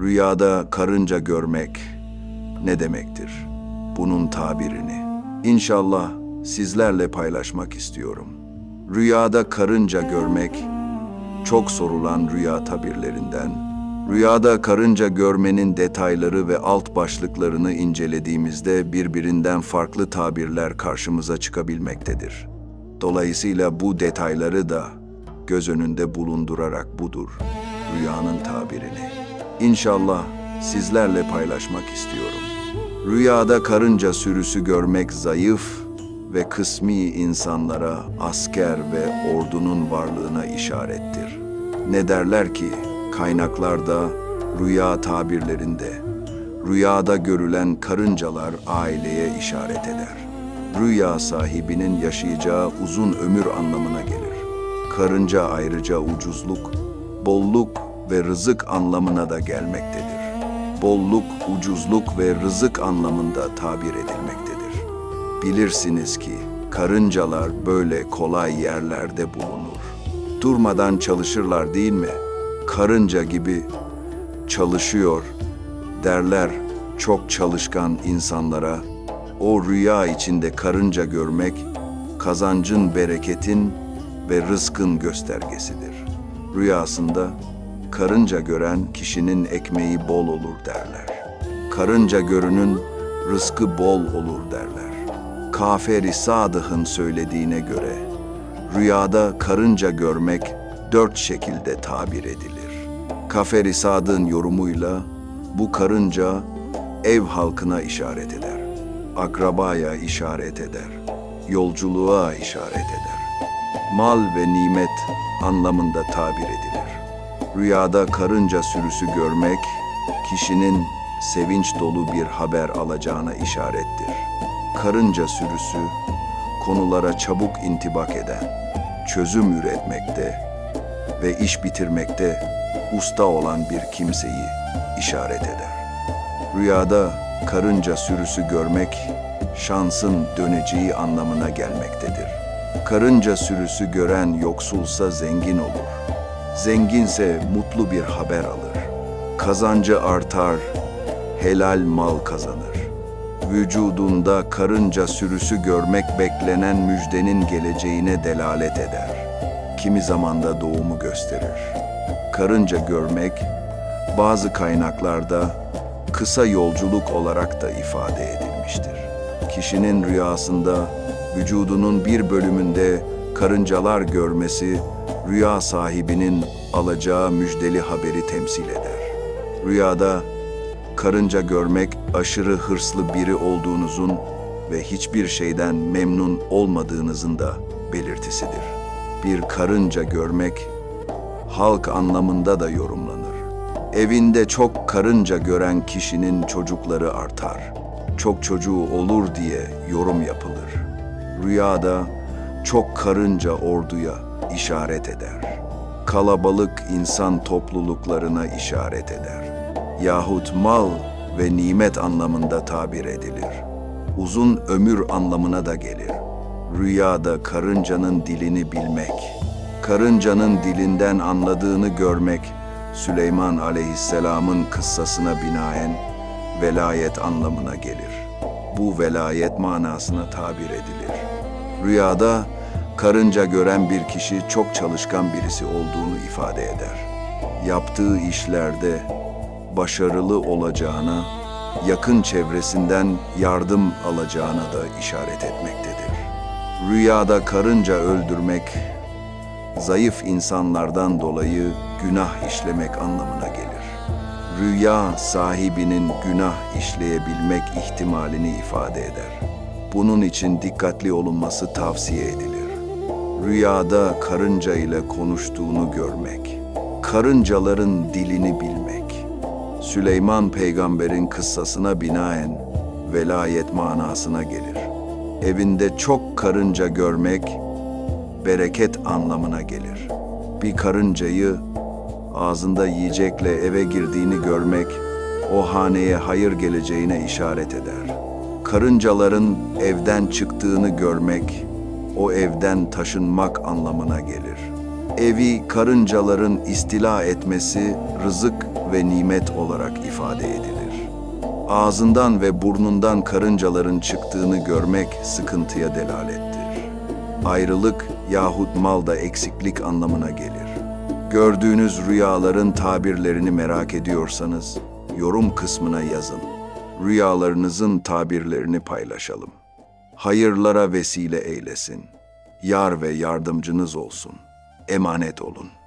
Rüyada karınca görmek ne demektir? Bunun tabirini İnşallah sizlerle paylaşmak istiyorum. Rüyada karınca görmek çok sorulan rüya tabirlerinden. Rüyada karınca görmenin detayları ve alt başlıklarını incelediğimizde birbirinden farklı tabirler karşımıza çıkabilmektedir. Dolayısıyla bu detayları da göz önünde bulundurarak budur rüyanın tabirini. İnşallah sizlerle paylaşmak istiyorum. Rüyada karınca sürüsü görmek zayıf ve kısmi insanlara asker ve ordunun varlığına işarettir. Ne derler ki kaynaklarda rüya tabirlerinde rüyada görülen karıncalar aileye işaret eder. Rüya sahibinin yaşayacağı uzun ömür anlamına gelir. Karınca ayrıca ucuzluk, bolluk ve rızık anlamına da gelmektedir. Bolluk, ucuzluk ve rızık anlamında tabir edilmektedir. Bilirsiniz ki karıncalar böyle kolay yerlerde bulunur. Durmadan çalışırlar değil mi? Karınca gibi çalışıyor derler çok çalışkan insanlara. O rüya içinde karınca görmek kazancın, bereketin ve rızkın göstergesidir. Rüyasında karınca gören kişinin ekmeği bol olur derler. Karınca görünün rızkı bol olur derler. Kaferi Sadıh'ın söylediğine göre rüyada karınca görmek dört şekilde tabir edilir. Kaferi Sadık'ın yorumuyla bu karınca ev halkına işaret eder, akrabaya işaret eder, yolculuğa işaret eder. Mal ve nimet anlamında tabir edilir. Rüyada karınca sürüsü görmek, kişinin sevinç dolu bir haber alacağına işarettir. Karınca sürüsü, konulara çabuk intibak eden, çözüm üretmekte ve iş bitirmekte usta olan bir kimseyi işaret eder. Rüyada karınca sürüsü görmek, şansın döneceği anlamına gelmektedir. Karınca sürüsü gören yoksulsa zengin olur. Zenginse mutlu bir haber alır. Kazancı artar, helal mal kazanır. Vücudunda karınca sürüsü görmek beklenen müjdenin geleceğine delalet eder. Kimi zamanda doğumu gösterir. Karınca görmek bazı kaynaklarda kısa yolculuk olarak da ifade edilmiştir. Kişinin rüyasında vücudunun bir bölümünde karıncalar görmesi rüya sahibinin alacağı müjdeli haberi temsil eder. Rüyada karınca görmek aşırı hırslı biri olduğunuzun ve hiçbir şeyden memnun olmadığınızın da belirtisidir. Bir karınca görmek halk anlamında da yorumlanır. Evinde çok karınca gören kişinin çocukları artar. Çok çocuğu olur diye yorum yapılır. Rüyada çok karınca orduya işaret eder. Kalabalık insan topluluklarına işaret eder. Yahut mal ve nimet anlamında tabir edilir. Uzun ömür anlamına da gelir. Rüyada karıncanın dilini bilmek, karıncanın dilinden anladığını görmek, Süleyman aleyhisselamın kıssasına binaen velayet anlamına gelir. Bu velayet manasına tabir edilir. Rüyada karınca gören bir kişi çok çalışkan birisi olduğunu ifade eder. Yaptığı işlerde başarılı olacağına, yakın çevresinden yardım alacağına da işaret etmektedir. Rüyada karınca öldürmek, zayıf insanlardan dolayı günah işlemek anlamına gelir. Rüya sahibinin günah işleyebilmek ihtimalini ifade eder. Bunun için dikkatli olunması tavsiye edilir. Rüyada karınca ile konuştuğunu görmek, karıncaların dilini bilmek, Süleyman peygamberin kıssasına binaen velayet manasına gelir. Evinde çok karınca görmek, bereket anlamına gelir. Bir karıncayı ağzında yiyecekle eve girdiğini görmek, o haneye hayır geleceğine işaret eder. Karıncaların evden çıktığını görmek, o evden taşınmak anlamına gelir. Evi karıncaların istila etmesi, rızık ve nimet olarak ifade edilir. Ağzından ve burnundan karıncaların çıktığını görmek sıkıntıya delalettir. Ayrılık yahut malda eksiklik anlamına gelir. Gördüğünüz rüyaların tabirlerini merak ediyorsanız yorum kısmına yazın. Rüyalarınızın tabirlerini paylaşalım. Hayırlara vesile eylesin. Yar ve yardımcınız olsun. Emanet olun.